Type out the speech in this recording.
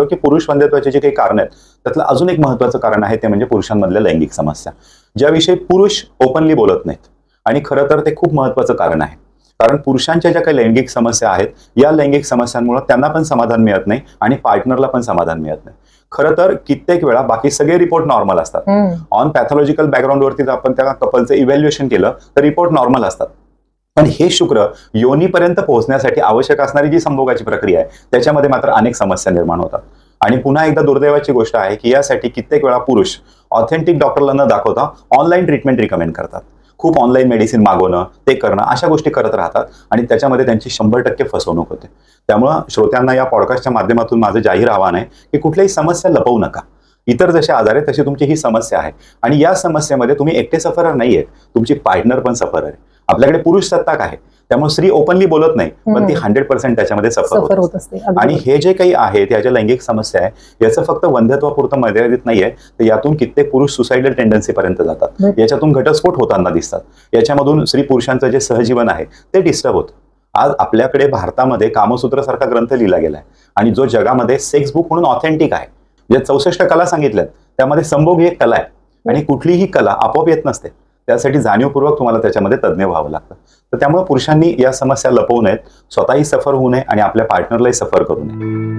शकतो की पुरुष वंध्यत्वाचे जे काही कारण आहेत त्यातलं अजून एक महत्वाचं कारण आहे ते म्हणजे पुरुषांमधल्या लैंगिक समस्या. ज्याविषयी पुरुष ओपनली बोलत नाहीत. आणि खरं तर ते खूप महत्वाचं कारण आहे. कारण पुरुषांच्या ज्या काही लैंगिक समस्या आहेत या लैंगिक समस्यांमुळे त्यांना पण समाधान मिळत नाही आणि पार्टनरला पण समाधान मिळत नाही. खरं तर कित्येक वेळा बाकी सगळे रिपोर्ट नॉर्मल असतात. ऑन पॅथॉलॉजिकल बॅकग्राऊंडवरती जर आपण त्या कपलचं इव्हॅल्युएशन केलं तर रिपोर्ट नॉर्मल असतात. पण हे शुक्र योनीपर्यंत पोहोचण्यासाठी आवश्यक असणारी जी संभोगाची प्रक्रिया आहे त्याच्यामध्ये मात्र अनेक समस्या निर्माण होतात. आणि पुन्हा एकदा दुर्दैवाची गोष्ट आहे की यासाठी कित्येक वेळा पुरुष ऑथेंटिक डॉक्टरला न दाखवता ऑनलाईन ट्रीटमेंट रिकमेंड करतात. खूप ऑनलाईन मेडिसिन मागवणं ते करणं अशा गोष्टी करत राहतात आणि त्याच्यामध्ये त्यांची शंभर टक्के फसवणूक होते. त्यामुळं श्रोत्यांना या पॉडकास्टच्या माध्यमातून माझं जाहीर आव्हान आहे की कुठल्याही समस्या लपवू नका. इतर जसे आजार आहे तशी तुमची ही समस्या आहे. आणि या समस्येमध्ये तुम्ही एकटे सफरर नाही आहेत तुमची पार्टनर पण सफर आहे. आपल्याकडे पुरुष सत्ताक आहे. त्यामुळे स्त्री ओपनली बोलत नाही पण ती. हंड्रेड पर्सेंट त्याच्यामध्ये सफर होत. असते. आणि हे जे काही आहे या ज्या लैंगिक समस्या आहे याचं फक्त वंध्यत्वापुरतं मर्यादित नाहीये. तर यातून कित्येक पुरुष सुसाइडल टेंडन्सी पर्यंत जातात. याच्यातून घटस्फोट होताना दिसतात. याच्यामधून स्त्री पुरुषांचं जे सहजीवन आहे ते डिस्टर्ब होतं. आज आपल्याकडे भारतामध्ये कामसूत्र सारखा ग्रंथ लिहिला गेलाय. आणि जो जगामध्ये सेक्स बुक म्हणून ऑथेंटिक आहे. जे चौसष्ट कला सांगितल्यात त्यामध्ये संभोग ही एक कला आहे. आणि कुठलीही कला आपोआप येत नसते. त्यासाठी जाणीवपूर्वक तुम्हाला त्याच्यामध्ये तज्ज्ञ व्हावं लागतं. तर त्यामुळे पुरुषांनी या समस्या लपवू नयेत स्वतःही सफर होऊ नये आणि आपल्या पार्टनरलाही सफर करू नये